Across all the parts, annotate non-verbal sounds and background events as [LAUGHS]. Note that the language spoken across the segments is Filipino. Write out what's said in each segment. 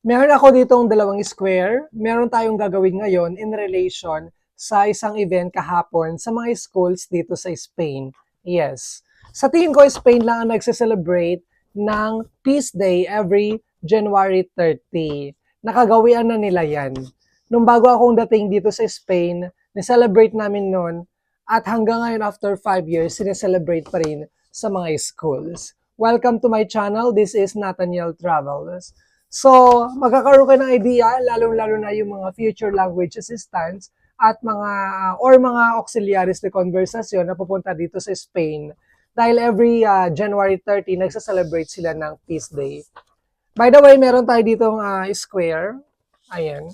Meron ako ditong dalawang square. Meron tayong gagawin ngayon in relation sa isang event kahapon sa mga schools dito sa Spain. Yes. Sa tingin ko, Spain lang ang nagse-celebrate ng Peace Day every January 30. Nakagawian na nila yan. Nung bago akong dating dito sa Spain, ni-celebrate namin noon at hanggang ngayon after 5 years, sineselebrate pa rin sa mga schools. Welcome to my channel. This is Nathaniel Travels. So, magkakaroon kayo ng idea, lalong-lalo na yung mga future language assistants at mga or mga auxiliaries de conversation na pupunta dito sa Spain dahil every uh, January 30 nagsa-celebrate sila ng Peace Day. By the way, meron tayo ditong uh, square. Ayan.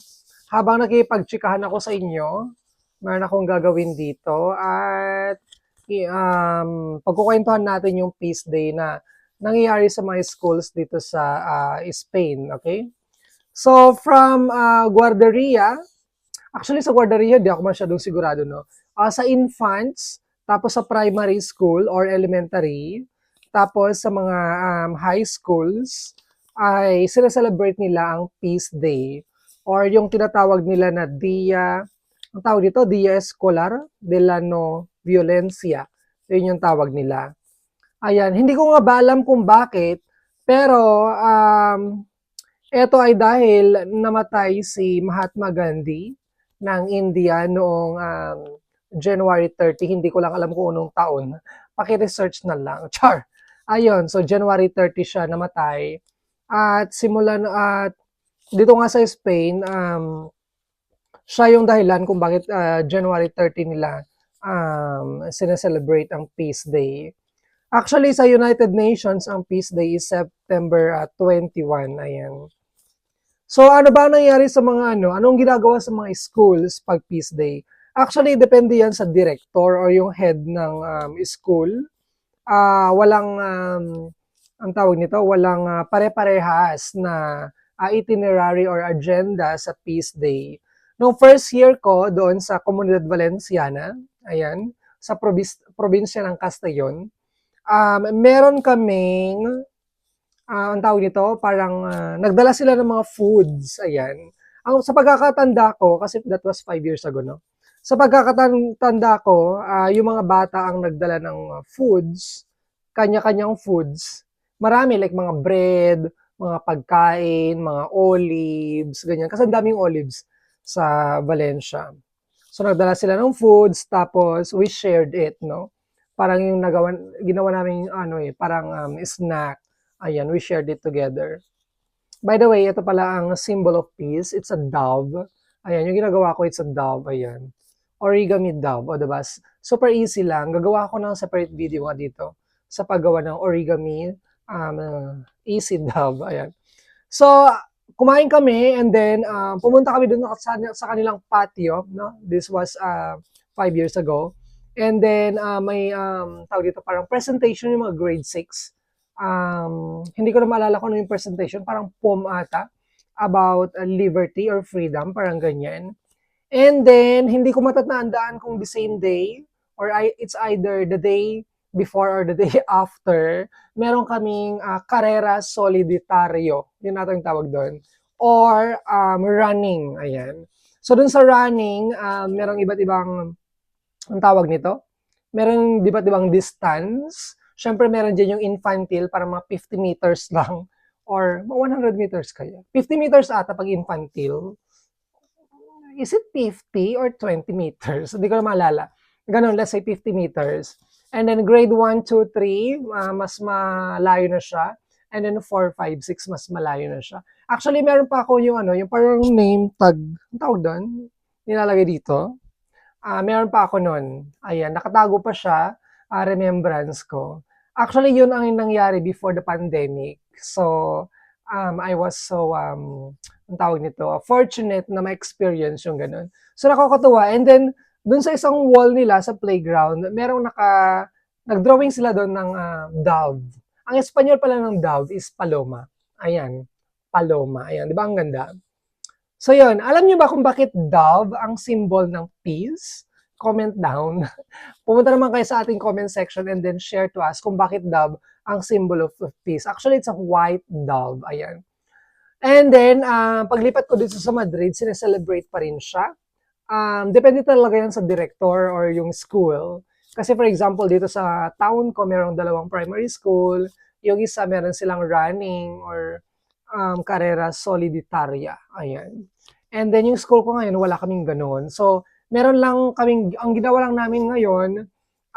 Habang nakipagtsikahan ako sa inyo, meron akong gagawin dito at um, pagkukwentuhan natin yung Peace Day na nangyayari sa mga schools dito sa uh, Spain, okay? So, from uh, guarderia, actually sa guarderia, di ako masyadong sigurado, no? Uh, sa infants, tapos sa primary school or elementary, tapos sa mga um, high schools, ay sinaselebrate nila ang Peace Day or yung tinatawag nila na Dia, ang tawag dito, Dia Escolar de la No Violencia. Yun yung tawag nila. Ayan, hindi ko nga ba alam kung bakit, pero um, ito ay dahil namatay si Mahatma Gandhi ng India noong um, January 30. Hindi ko lang alam kung anong taon. Paki-research na lang. [LAUGHS] Char! Ayun, so January 30 siya namatay. At simulan, at dito nga sa Spain, um, siya yung dahilan kung bakit uh, January 30 nila um, sineselebrate ang Peace Day. Actually, sa United Nations, ang Peace Day is September uh, 21. Ayan. So, ano ba ang nangyari sa mga ano? Anong ginagawa sa mga schools pag Peace Day? Actually, depende yan sa director or yung head ng um, school. Uh, walang, um, ang tawag nito, walang uh, pare-parehas na uh, itinerary or agenda sa Peace Day. Noong first year ko doon sa Comunidad Valenciana, ayan, sa probis- probinsya ng Castellon, um, meron kaming, uh, ang tawag nito, parang uh, nagdala sila ng mga foods, ayan. Ang, sa pagkakatanda ko, kasi that was five years ago, no? Sa pagkakatanda ko, uh, yung mga bata ang nagdala ng foods, kanya-kanyang foods. Marami, like mga bread, mga pagkain, mga olives, ganyan. Kasi ang daming olives sa Valencia. So, nagdala sila ng foods, tapos we shared it, no? Parang yung nagawa, ginawa namin ano eh, parang um, snack. Ayan, we shared it together. By the way, ito pala ang symbol of peace. It's a dove. Ayan, yung ginagawa ko, it's a dove. Ayan. Origami dove. O, diba? Super easy lang. Gagawa ko ng separate video nga dito sa paggawa ng origami um, easy [LAUGHS] dove. Ayan. So, kumain kami and then um, pumunta kami doon sa, sa kanilang patio. No? This was uh, five years ago. And then, uh, may, um, tawag dito, parang presentation yung mga grade 6. Um, hindi ko na maalala kung ano yung presentation, parang poem ata, about uh, liberty or freedom, parang ganyan. And then, hindi ko matatandaan kung the same day, or I, it's either the day before or the day [LAUGHS] after, meron kaming uh, karera soliditario, yun natin yung tawag doon, or um, running, ayan. So, dun sa running, um, merong iba't ibang ang tawag nito. Meron di ba ibang distance. Siyempre meron dyan yung infantile para mga 50 meters [LAUGHS] lang or 100 meters kaya. 50 meters ata pag infantile. Is it 50 or 20 meters? Hindi ko na maalala. Ganun, let's say 50 meters. And then grade 1, 2, 3, uh, mas malayo na siya. And then 4, 5, 6, mas malayo na siya. Actually, meron pa ako yung ano, yung parang name tag, ang tawag doon, nilalagay dito uh, meron pa ako noon. Ayan, nakatago pa siya, uh, remembrance ko. Actually, yun ang nangyari before the pandemic. So, um, I was so, um, ang tawag nito, fortunate na ma-experience yung ganun. So, nakakatuwa. And then, dun sa isang wall nila sa playground, merong naka, nag-drawing sila doon ng uh, dove. Ang Espanyol pala ng dove is paloma. Ayan, paloma. Ayan, di ba ang ganda? So yun, alam niyo ba kung bakit dove ang symbol ng peace? Comment down. [LAUGHS] Pumunta naman kayo sa ating comment section and then share to us kung bakit dove ang symbol of peace. Actually, it's a white dove. Ayan. And then, ah, paglipat ko dito sa Madrid, sineselebrate pa rin siya. Um, depende talaga yan sa director or yung school. Kasi for example, dito sa town ko, merong dalawang primary school. Yung isa, meron silang running or um, karera soliditaria. Ayan. And then yung school ko ngayon, wala kaming ganun. So, meron lang kaming, ang ginawa lang namin ngayon,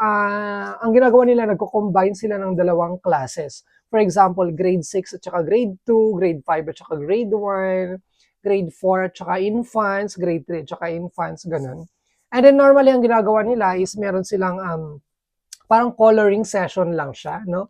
ah, ang ginagawa nila, nagko-combine sila ng dalawang classes. For example, grade 6 at saka grade 2, grade 5 at saka grade 1, grade 4 at saka infants, grade 3 at saka infants, ganun. And then normally ang ginagawa nila is meron silang um, parang coloring session lang siya, no?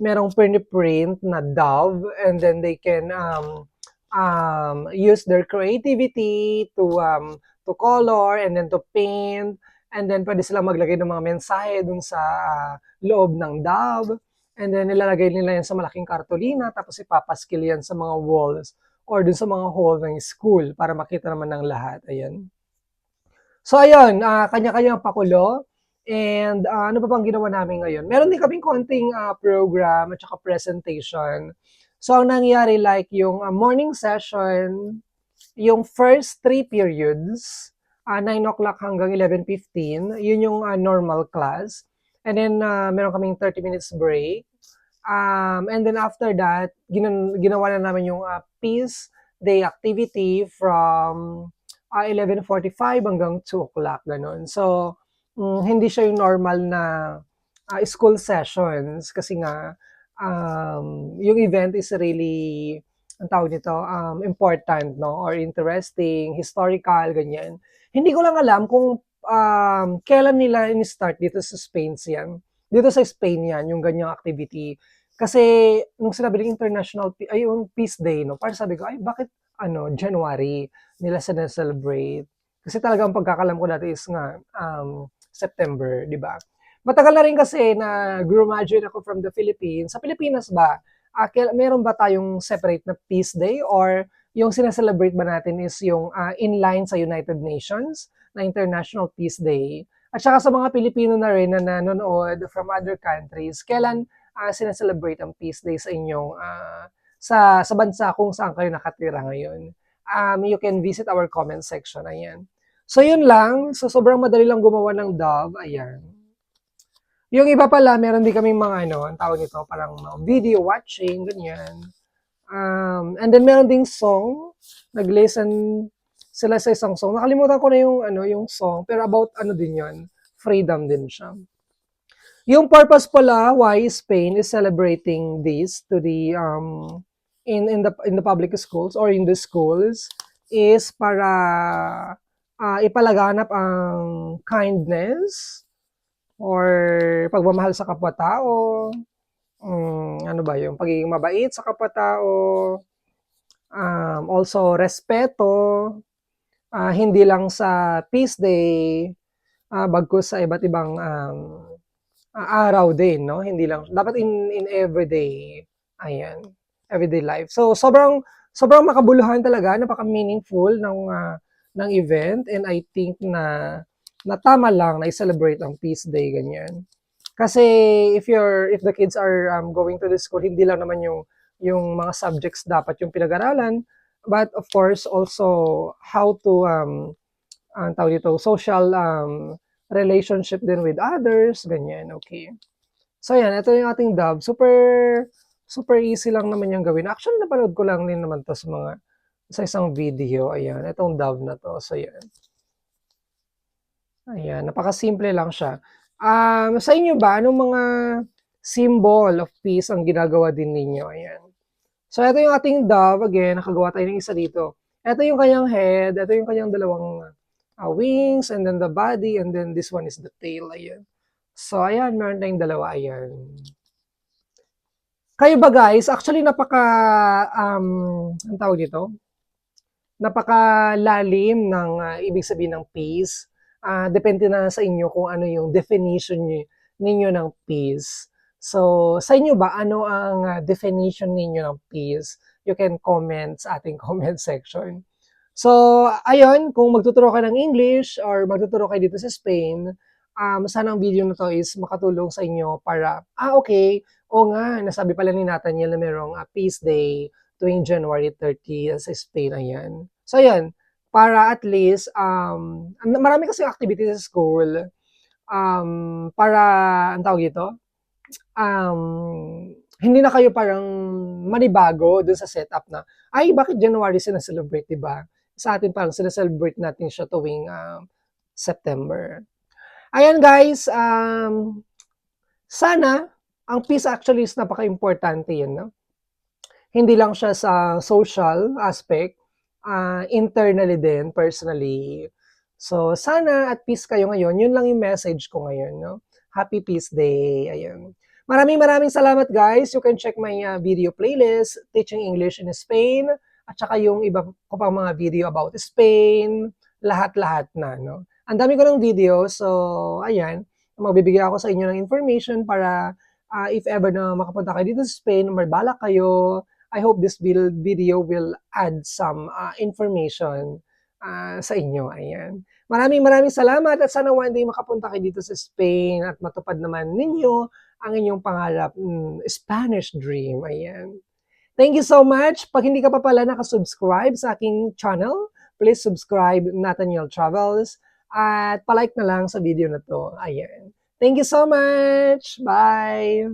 Merong print na dove and then they can um, um, use their creativity to um, to color and then to paint and then pwede silang maglagay ng mga mensahe dun sa ah, loob ng dove and then nilalagay nila yan sa malaking kartolina tapos ipapaskil yan sa mga walls or dun sa mga hall ng school para makita naman ng lahat. Ayan. So ayun, ah, kanya-kanyang pakulo. And ah, ano pa bang ginawa namin ngayon? Meron din kaming konting ah, program at saka presentation. So ang nangyari like yung ah, morning session, yung first three periods, ah, 9 o'clock hanggang 11.15, yun yung ah, normal class. And then ah, meron kaming 30 minutes break. Um, and then after that, ginan- ginawa na namin yung uh, peace day activity from uh, 11.45 hanggang 2 o'clock, ganun. So, mm, hindi siya yung normal na uh, school sessions kasi nga um, yung event is really ang tawag nito, um, important, no? Or interesting, historical, ganyan. Hindi ko lang alam kung um, kailan nila in-start dito sa Spain yan. Dito sa Spain yan, yung ganyang activity. Kasi, nung sinabi ng International, ay, yung Peace Day, no? Parang sabi ko, ay, bakit, ano, January nila celebrate? Kasi talaga ang pagkakalam ko dati is nga, um, September, di ba? Matagal na rin kasi na graduate ako from the Philippines. Sa Pilipinas ba, ah, kail- meron ba tayong separate na Peace Day or yung sineselebrate ba natin is yung ah, in-line sa United Nations na International Peace Day? At saka sa mga Pilipino na rin na nanonood from other countries, kailan uh, sineselebrate ang Peace Day sa inyong ah, sa sa bansa kung saan kayo nakatira ngayon? Um, you can visit our comment section. Ayan. So, yun lang. So, sobrang madali lang gumawa ng dove. Ayan. Yung iba pala, meron din kaming mga ano, ang tawag nito, parang video watching, ganyan. Um, and then meron ding song. Nag-listen sila sa isang song. Nakalimutan ko na yung ano, yung song, pero about ano din 'yon, freedom din siya. Yung purpose pala why Spain is celebrating this to the um in in the in the public schools or in the schools is para ah, ipalaganap ang kindness or pagmamahal sa kapwa-tao. Mm, ano ba yung pagiging mabait sa kapwa-tao. Um, also, respeto. ah, hindi lang sa Peace Day, ah, bagkus sa iba't ibang um, araw din, no? Hindi lang, dapat in, in everyday, ayan, everyday life. So, sobrang, sobrang makabuluhan talaga, napaka-meaningful ng, ah, ng event, and I think na, na tama lang na i-celebrate ang Peace Day, ganyan. Kasi if you're if the kids are um, going to the school, hindi lang naman yung yung mga subjects dapat yung pinag-aralan, but of course also how to um ang tawag dito, social um, relationship din with others, ganyan, okay. So yan, ito yung ating dove. Super super easy lang naman yung gawin. Actually, napanood ko lang din naman to sa mga sa isang video. Ayan, itong dove na to. So yan. Ayan, napakasimple lang siya. Um, sa inyo ba, anong mga symbol of peace ang ginagawa din ninyo? Ayan. So, ito yung ating dove. Again, nakagawa tayo ng isa dito. Ito yung kanyang head. Ito yung kanyang dalawang uh, wings. And then the body. And then this one is the tail. Ayan. So, ayan. Meron tayong dalawa. Ayan. Kayo ba guys, actually napaka, um, ang tawag dito? Napakalalim ng uh, ibig sabihin ng peace ah depende na sa inyo kung ano yung definition niyo, ninyo ng peace. So, sa inyo ba, ano ang ah, definition ninyo ng peace? You can comment sa ating [LAUGHS] comment section. So, ayun, kung magtuturo ka ng English or magtuturo kayo dito sa Spain, um, sana ang video na to is makatulong sa inyo para, ah, okay, o nga, nasabi pala ni Nathaniel na merong ah, Peace Day tuwing January 30 sa Spain, ayan. So, ayan, para at least, um, marami kasi activities sa school, um, para, ang tawag ito, um, hindi na kayo parang manibago dun sa setup na, ay, bakit January sinaselebrate, di ba? Sa atin parang sinaselebrate natin siya tuwing um, September. Ayan guys, um, sana, ang peace actually is napaka-importante yun, no? Hindi lang siya sa social aspect, ah, internally din, personally. So, sana at peace kayo ngayon. Yun lang yung message ko ngayon, no? Happy Peace Day. Ayun. Maraming maraming salamat guys. You can check my uh, video playlist, Teaching English in Spain, at saka yung iba ko pang mga video about Spain, lahat-lahat na, no? Ang dami ko ng video, so, ayan, magbibigay ako sa inyo ng information para ah, if ever na makapunta kayo dito sa Spain, may balak kayo, I hope this video will add some ah, information ah, sa inyo. Ayan. Maraming maraming salamat at sana one day makapunta kayo dito sa Spain at matupad naman ninyo ang inyong pangarap, mm, Spanish dream. Ayan. Thank you so much. Pag hindi ka pa pala nakasubscribe sa aking channel, please subscribe Nathaniel Travels at palike na lang sa video na to. Ayan. Thank you so much. Bye.